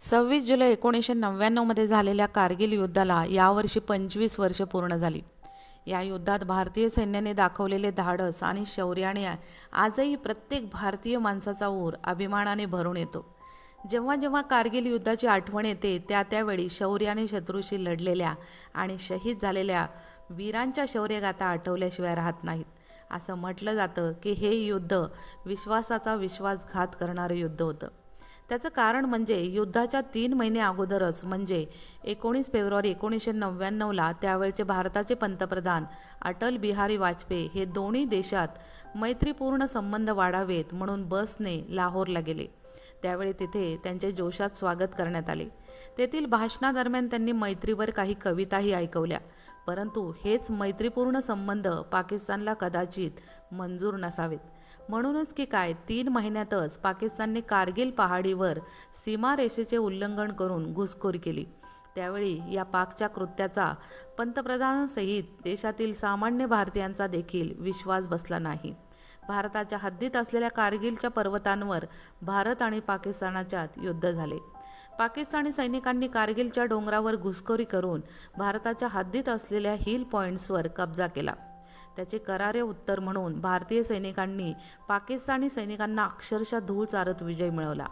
सव्वीस जुलै एकोणीसशे नव्याण्णवमध्ये झालेल्या कारगिल युद्धाला यावर्षी पंचवीस वर्ष पूर्ण झाली. या युद्धात भारतीय सैन्याने दाखवलेले धाडस आणि शौर्याने आजही प्रत्येक भारतीय माणसाचा ऊर अभिमानाने भरून येतो. जेव्हा जेव्हा कारगिल युद्धाची आठवण येते त्या त्यावेळी शौर्याने शत्रूशी लढलेल्या आणि शहीद झालेल्या वीरांच्या शौर्यगाथा आठवल्याशिवाय राहत नाहीत. असं म्हटलं जातं की हे युद्ध विश्वासाचा विश्वासघात करणारं युद्ध होतं. त्याचं कारण म्हणजे युद्धाच्या तीन महिने अगोदरच म्हणजे एकोणीस फेब्रुवारी एकोणीसशे नव्याण्णवला त्यावेळचे भारताचे पंतप्रधान अटल बिहारी वाजपेयी हे दोन्ही देशात मैत्रीपूर्ण संबंध वाढावेत म्हणून बसने लाहोरला गेले. त्यावेळी तिथे त्यांचे जोशात स्वागत करण्यात आले. तेथील भाषणादरम्यान त्यांनी मैत्रीवर काही कविताही ऐकवल्या. परंतु हेच मैत्रीपूर्ण संबंध पाकिस्तानला कदाचित मंजूर नसावेत. म्हणूनच की काय तीन महिन्यातच पाकिस्तानने कारगिल पहाडीवर सीमारेषेचे उल्लंघन करून घुसखोरी केली. त्यावेळी या पाकच्या कृत्याचा पंतप्रधानांसहित देशातील सामान्य भारतीयांचा देखील विश्वास बसला नाही. भारताच्या हद्दीत असलेल्या कारगिलच्या पर्वतांवर भारत आणि पाकिस्तानाच्यात युद्ध झाले. पाकिस्तानी सैनिकांनी कारगिलच्या डोंगरावर घुसखोरी करून भारताच्या हद्दीत असलेल्या हिल पॉईंट्सवर कब्जा केला. त्याचे करारे उत्तर म्हणून भारतीय सैनिकांनी पाकिस्तानी सैनिकांना अक्षरशः धूळ चारत विजय मिळवला.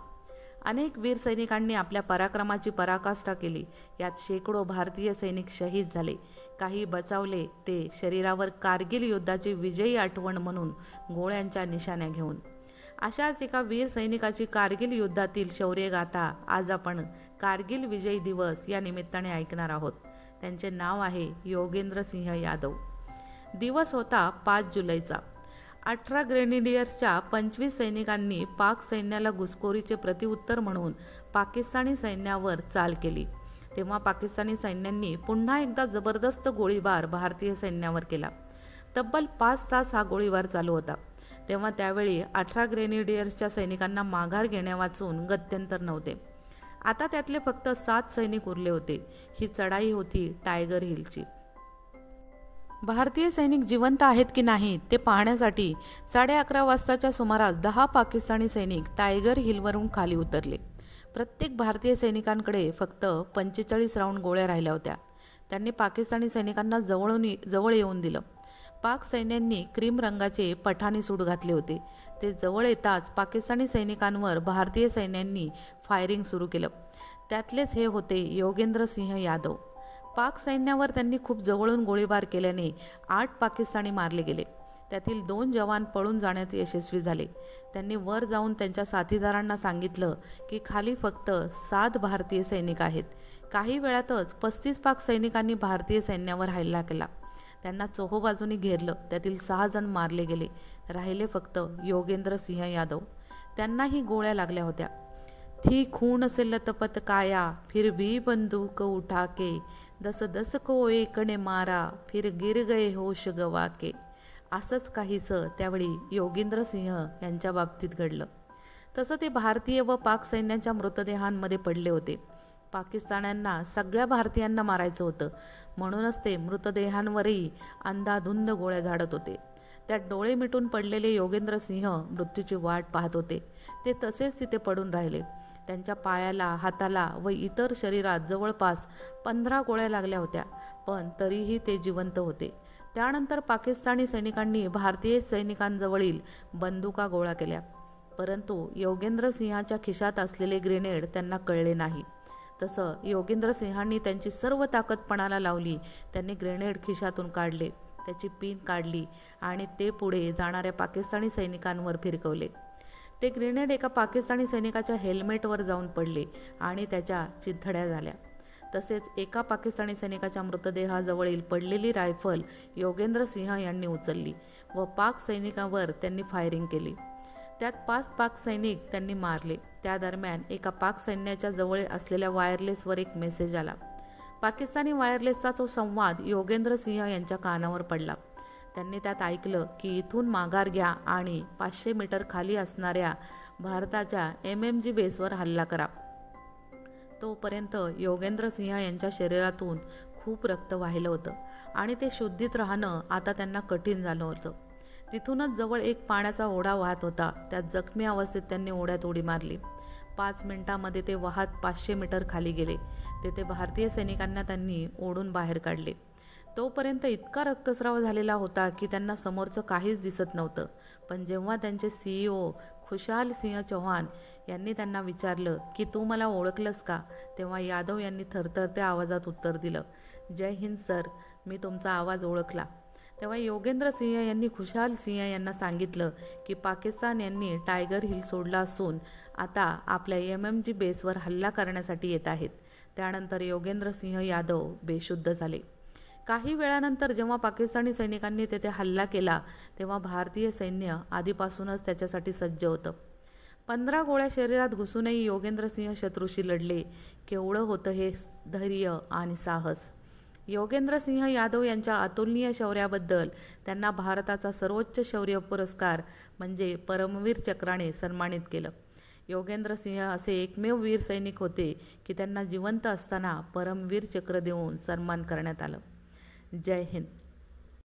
अनेक वीर सैनिकांनी आपल्या पराक्रमाची पराकाष्ठा केली. यात शेकडो भारतीय सैनिक शहीद झाले. काही बचावले ते शरीरावर कारगिल युद्धाची विजयी आठवण म्हणून गोळ्यांच्या निशाण्या घेऊन. अशाच एका वीर सैनिकाची कारगिल युद्धातील शौर्यगाथा आज आपण कारगिल विजय दिवस या निमित्ताने ऐकणार आहोत. त्यांचे नाव आहे योगेंद्र सिंह यादव. दिवस होता पाच जुलैचा. अठरा ग्रेनेडियर्सच्या पंचवीस सैनिकांनी पाक सैन्याला घुसखोरीचे प्रतिउत्तर म्हणून पाकिस्तानी सैन्यावर चाल केली. तेव्हा पाकिस्तानी सैन्यांनी पुन्हा एकदा जबरदस्त गोळीबार भारतीय सैन्यावर केला. तब्बल पाच तास हा गोळीबार चालू होता. तेव्हा त्यावेळी अठरा ग्रेनेडियर्सच्या सैनिकांना माघार घेण्यावाचून गत्यंतर नव्हते. आता त्यातले फक्त सात सैनिक उरले होते. ही चढाई होती टायगर हिलची. भारतीय सैनिक जिवंत आहेत की नाही ते पाहण्यासाठी साडे अकरा वाजताच्या सुमारास दहा पाकिस्तानी सैनिक टायगर हिलवरून खाली उतरले. प्रत्येक भारतीय सैनिकांकडे फक्त पंचेचाळीस राऊंड गोळ्या राहिल्या होत्या. त्यांनी पाकिस्तानी सैनिकांना जवळून जवळ येऊन दिलं. पाक सैन्यांनी क्रीम रंगाचे पठाणी सूट घातले होते. ते जवळ येताच पाकिस्तानी सैनिकांवर भारतीय सैन्यांनी फायरिंग सुरू केलं. त्यातलेच हे होते योगेंद्र सिंह यादव. पाक सैन्यावर त्यांनी खूप जवळून गोळीबार केल्याने आठ पाकिस्तानी मारले गेले. त्यातील दोन जवान पळून जाण्यात यशस्वी झाले. त्यांनी वर जाऊन त्यांच्या साथीदारांना सांगितलं की खाली फक्त सात भारतीय सैनिक आहेत. काही वेळातच पस्तीस पाक सैनिकांनी भारतीय सैन्यावर हल्ला केला. त्यांना चोहोबाजूनी घेरलं. त्यातील सहा जण मारले गेले. राहिले फक्त योगेंद्र सिंह यादव. त्यांनाही गोळ्या लागल्या होत्या. थी खून से लतपत काया फिर भी बंदूक उठा के दस दस को एकने मारा फिर गिर गए होश गवा के असंच काहीसं त्यावेळी योगेंद्र सिंह यांच्या बाबतीत घडलं. तसं ते भारतीय व पाक सैन्याच्या मृतदेहांमध्ये पडले होते. पाकिस्तान्यांना सगळ्या भारतीयांना मारायचं होतं. म्हणूनच ते मृतदेहांवरही अंधाधुंद गोळ्या झाडत होते. त्यात डोळे मिटून पडलेले योगेंद्र सिंह मृत्यूची वाट पाहत होते. ते तसेच तिथे पडून राहिले. त्यांच्या पायाला हाताला व इतर शरीरात जवळपास पंधरा गोळ्या लागल्या होत्या पण तरीही ते जिवंत होते. त्यानंतर पाकिस्तानी सैनिकांनी भारतीय सैनिकांजवळील बंदुका गोळा केल्या. परंतु योगेंद्र सिंहाच्या खिशात असलेले ग्रेनेड त्यांना कळले नाही. तसं योगेंद्र सिंहांनी त्यांची सर्व ताकद पणाला लावली त्यांनी ग्रेनेड खिशातून काढले. त्याची पिन काढली आणि ते पुढे जाणाऱ्या पाकिस्तानी सैनिकांवर फिरकवले. ते ग्रेनेड एका पाकिस्तानी सैनिकाच्या हेल्मेटवर जाऊन पडले आणि त्याच्या चिथड्या झाल्या. तसेच एका पाकिस्तानी सैनिकाच्या मृतदेहाजवळील पडलेली रायफल योगेंद्र सिंह यांनी उचलली व पाक सैनिकावर त्यांनी फायरिंग केली. त्यात पाच पाक सैनिक त्यांनी मारले. त्या दरम्यान एका पाक सैन्याच्या जवळ असलेल्या वायरलेसवर एक मेसेज आला. पाकिस्तानी वायरलेसचा तो संवाद योगेंद्र सिंह यांच्या कानावर पडला. त्यांनी त्यात ऐकलं की इथून माघार घ्या आणि पाचशे मीटर खाली असणाऱ्या भारताच्या एम एम जी बेसवर हल्ला करा. तोपर्यंत योगेंद्र सिंह यांच्या शरीरातून खूप रक्त वाहिलं होतं आणि ते शुद्धीत राहणं आता त्यांना कठीण झालं होतं. तिथूनच जवळ एक पाण्याचा ओढा वाहत होता. त्यात जखमी अवस्थेत त्यांनी ओढ्यात उडी मारली. पाच मिनिटामध्ये ते वाहत पाचशे मीटर खाली गेले. तेथे भारतीय सैनिकांना त्यांनी ओढून बाहेर काढले. तोपर्यंत इतका रक्तस्राव झालेला होता की त्यांना समोरचं काहीच दिसत नव्हतं. पण जेव्हा त्यांचे सीईओ खुशाल सिंह चौहान यांनी त्यांना विचारलं की तू मला ओळखलंस का? तेव्हा यादव यांनी थरथरत्या आवाजात उत्तर दिलं जय हिंद सर. मी तुमचा आवाज ओळखला. तेव्हा योगेंद्र सिंह यांनी खुशाल सिंह यांना सांगितलं की पाकिस्तान यांनी टायगर हिल सोडला असून आता आपल्या एम एम जी बेसवर हल्ला करण्यासाठी येत आहेत. त्यानंतर योगेंद्र सिंह यादव बेशुद्ध झाले. काही वेळानंतर जेव्हा पाकिस्तानी सैनिकांनी तेथे हल्ला केला तेव्हा भारतीय सैन्य आधीपासूनच त्याच्यासाठी सज्ज होतं. पंधरा गोळ्या शरीरात घुसूनही योगेंद्र सिंह शत्रूशी लढले. केवढं होतं हे धैर्य आणि साहस. योगेंद्र सिंह यादव यांच्या अतुलनीय शौर्याबद्दल त्यांना भारताचा सर्वोच्च शौर्य पुरस्कार म्हणजे परमवीर चक्राने सन्मानित केलं. योगेंद्र सिंह असे एकमेव वीर सैनिक होते की त्यांना जिवंत असताना परमवीर चक्र देऊन सन्मान करण्यात आलं. जय हिंद.